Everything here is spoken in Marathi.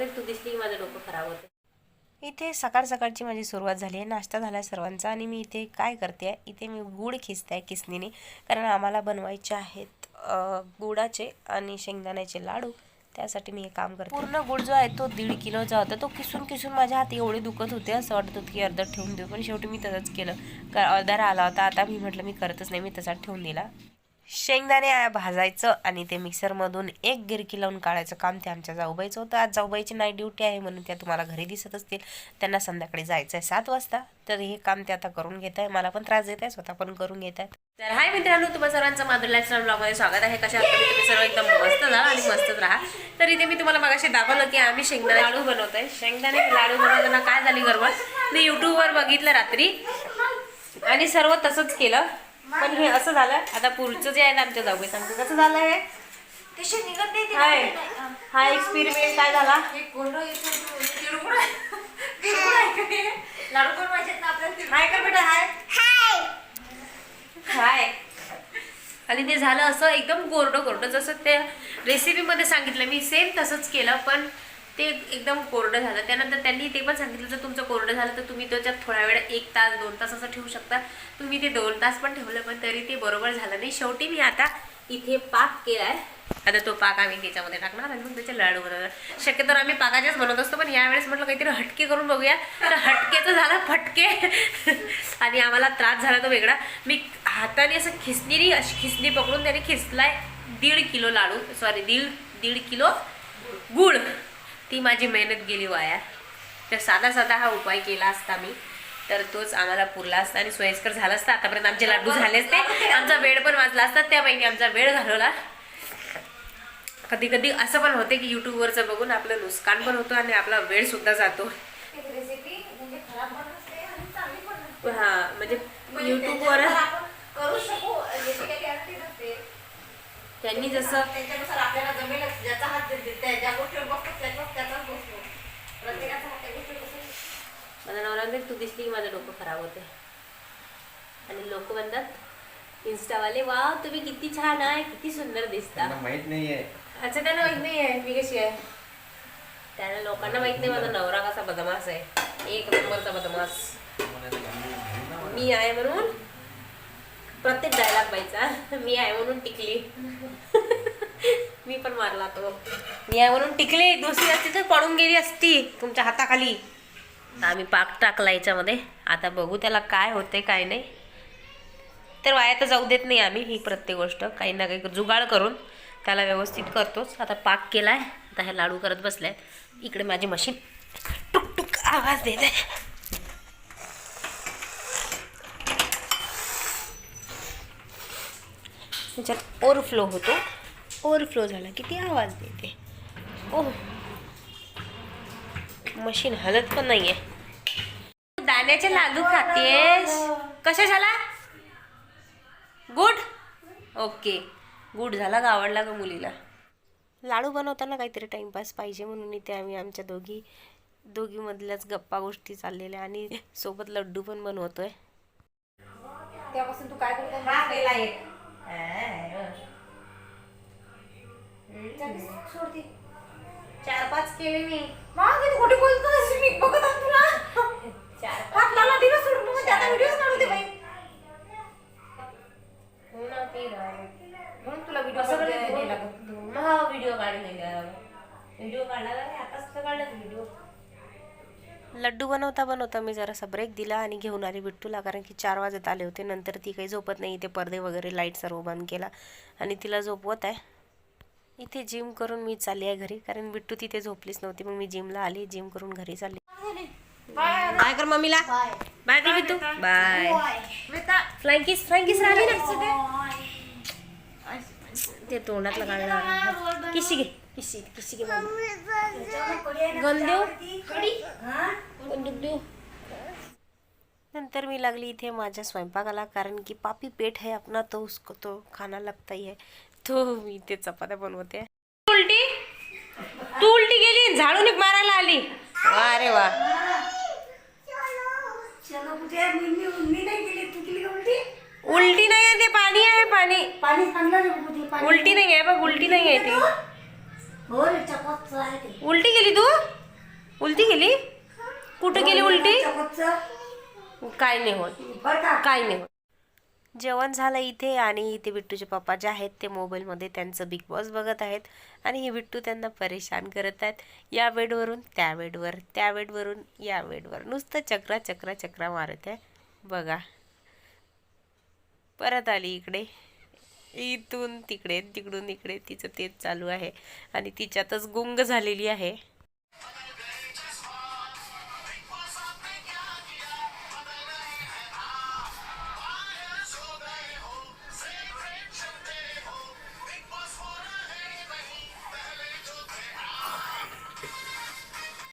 नवरात्री तू दिसली की माझं डोकं खराब होतं? इथे सकाळ सकाळची माझी सुरुवात झाली आहे. नाश्ता झाला आहे सर्वांचा आणि मी इथे काय करते आहे इथे मी गूळ खिचते आहे किसनीने. कारण आम्हाला बनवायचे आहेत अ, गुळाचे आणि शेंगदाण्याचे लाडू. त्यासाठी मी हे काम करते. पूर्ण गुळ जो आहे तो दीड किलोचा होता. तो किसून किसून माझ्या हात एवढे दुखत होते. असं वाटत होतं की अर्धा ठेवून देऊ. पण शेवटी मी तसंच केलं. का अर्धा राहिला होता. आता मी म्हटलं मी करतच नाही. मी तसाच ठेवून दिला. शेंगदाणे भाजायचं आणि ते मिक्सरमधून एक गिरकी लावून काढायचं. काम ते आमच्या जाऊबाईचं होतं. आज जाऊबाईची नाईट ड्युटी आहे म्हणून त्या तुम्हाला घरी दिसत असतील. त्यांना संध्याकाळी जायचं आहे सात वाजता. तर हे काम ते आता करून घेत आहे. मला पण त्रास देत आहे. स्वतः पण करून घेत आहेत. तर हाय मित्रांनो तुम्हा सर्वांचं माधुरी लाईफस्टाईल ब्लॉगमध्ये स्वागत आहे. कशा तुम्ही सर्व एकदम मस्त जा आणि मस्तच राहा. तर इथे मी तुम्हाला मगाशी दाखवलं की आम्ही शेंगदाणे लाडू बनवतोय. शेंगदाणे लाडू बनवताना काय झाली गरबा मी यूट्यूबवर बघितलं रात्री. आणि सर्व तसंच केलं. पण हे असं झालं आता पुढचं जे आहे ना आमच्या जाऊ सांगतो कसं झालं हे? हाय. हा एक्सपेरिमेंट काय झाला? कर बेटा हाय. आणि ते झालं असं एकदम कोरडं कोरडं जसं त्या रेसिपीमध्ये सांगितलं मी सेम तसंच केलं पण ते एकदम कोरडं झालं. त्यानंतर त्यांनी ते पण सांगितलं जर तुमचं कोरडं झालं तर तुम्ही त्याच्यात थोड्या वेळ एक तास दोन तास असं ठेवू शकता. तुम्ही ते दोन तास पण ठेवलं पण तरी ते बरोबर झालं नाही. शेवटी मी आता इथे पाक केला आहे आता तो पाक आम्ही त्याच्यामध्ये टाकणार आणि मग त्याचे लाडू बनवणार. शक्यतो आम्ही पाकाचेच बनवत असतो पण यावेळेस म्हटलं काहीतरी हटके करून बघूया. तर हटकेचं झालं फटके. आणि आम्हाला त्रास झाला तो वेगळा. मी हाताने असं खिसणीरी अशी खिसणी पकडून त्याने खिसलाय दीड किलो लाडू सॉरी दीड दीड किलो गुळ. ती माझी मेहनत गेली वाया. तर साधा साधा हा उपाय केला असता मी. तर तोच आम्हाला पुरला असता आणि सोयीस्कर झाला असता. आतापर्यंत आमचे लाडू झाले असते. आमचा वेळ पण वाचला असता. त्या बहिणी आमचा वेळ घालवला. कधी कधी असं पण होते की युट्यूबवरचं बघून आपलं नुकसान पण होतं आणि आपला वेळ सुद्धा जातो. म्हणजे. हा म्हणजे म्हणजे युट्यूबवर त्याच्यानुसार आपण करू शकू याची काही गॅरंटी नसते त्यांनी जसं त्याच्यानुसार आपल्याला जमेलच ज्याचा हात ज्या गोष्टीवर बसतो त्याच्यावर त्याचाच बसतो. प्रत्येकाचा हात त्या गोष्टीवर बसतो. माझा नवरा तू दिसली की माझं डोकं खराब होते आणि लोक म्हणतात इन्स्टावाले वा तुम्ही किती छान आहे किती सुंदर दिसता. माहीत नाहीये. अच्छा त्यांना माहीत नाही आहे मी कशी आहे? त्यांना लोकांना माहीत नाही माझा नवरा कसा बदमाश आहे. एक नंबरचा बदमाश. मी आहे म्हणून प्रत्येक डायलॉग व्हायचा मी आहे म्हणून टिकली. मी पण मारला तो. मी आहे म्हणून टिकली. दुसरी असती तर पडून गेली असती तुमच्या हाताखाली. आम्ही पाक टाकला याच्यामध्ये. आता बघू त्याला काय होते काय नाही. तर वाया तर जाऊ देत नाही आम्ही ही प्रत्येक गोष्ट. काही ना काही जुगाड करून त्याला व्यवस्थित करतोच. आता पाक केला आहे आता हे लाडू करत बसलाय इकडे माझी मशीन टुक टुक आवाज देत. आहे त्याच्यात ओव्हरफ्लो होतो. ओव्हरफ्लो झाला. किती आवाज देते? ओह. मशीन हलत पण नाही आहे दाण्याचे लाडू खातेस? कशा झाला? गुड ओके गुड झाला का आवडला का मुलीला. लाडू बनवताना काहीतरी टाइमपास पाहिजे म्हणून इथे आम्ही आमच्या दोघी दोघीमधल्याच गप्पा गोष्टी चाललेल्या आणि सोबत लड्डू पण बनवतोय. त्यापासून तू काय करतो सोडते चार पाच केले मी मग किती खोटी बोलतोस मी बघत आहे तुला चार पाच लावला दिवस सोडून मग व्हिडिओ काढू दे बाई हो ना ते म्हणून तुला व्हिडिओ असं लागत. व्हिडिओ व्हिडिओ काढला आताच तर काढला व्हिडिओ लड्डू बनवता बनवता मी जरासा ब्रेक दिला आणि घेऊन आली बिट्टूला कारण की चार वाजत आले होते. नंतर ती काही झोपत नाही. इथे पडदे वगैरे लाइट सर्व बंद केला आणि तिला झोपवत आहे. इथे जिम करून मी चालली आहे घरी कारण बिट्टू तिथे झोपलीच नव्हती. मग मी जिमला आली जिम करून घरी चालली. बाय कर मम्मीला? बाय कर तू bye flying kiss flying kiss राहिली ना? ते तोंडातलं काढणार किशी घे. मम्मी नंतर मी लागली इथे माझ्या स्वयंपाकाला कारण की पापी पेट है अपना तो उसको तो खाना लगता ही है तो मी इथे चपात्या बनवते. उलटी? तू उलटी गेली झाडून एक मारायला आली. वा. रे वा उलटी? उलटी नाही आहे ते पाणी आहे पाणी. पाणी चांगलं नाही मुझे पाणी उलटी नाही आहे बघ उलटी नाही आहे ती हो रे चकोतचं आहे ते उलटी गेली तू? उलटी गेली कुठं गेली उलटी? काय नाही होत. काय नाही होत. जेवण झालं इथे आणि इथे बिट्टूचे पप्पा जे आहेत ते मोबाईलमध्ये त्यांचं बिग बॉस बघत आहेत. आणि हे बिट्टू त्यांना परेशान करत आहेत. या बेडवरून त्या बेडवर त्या बेडवरून या बेडवर नुसतं चक्रा चक्रा चक्रा मारत आहे. बघा. परत आली इकडे. इथून तिकडे तिकडून इकडे तिचं तेच चालू आहे. आणि तिच्यातच गुंग झालेली आहे.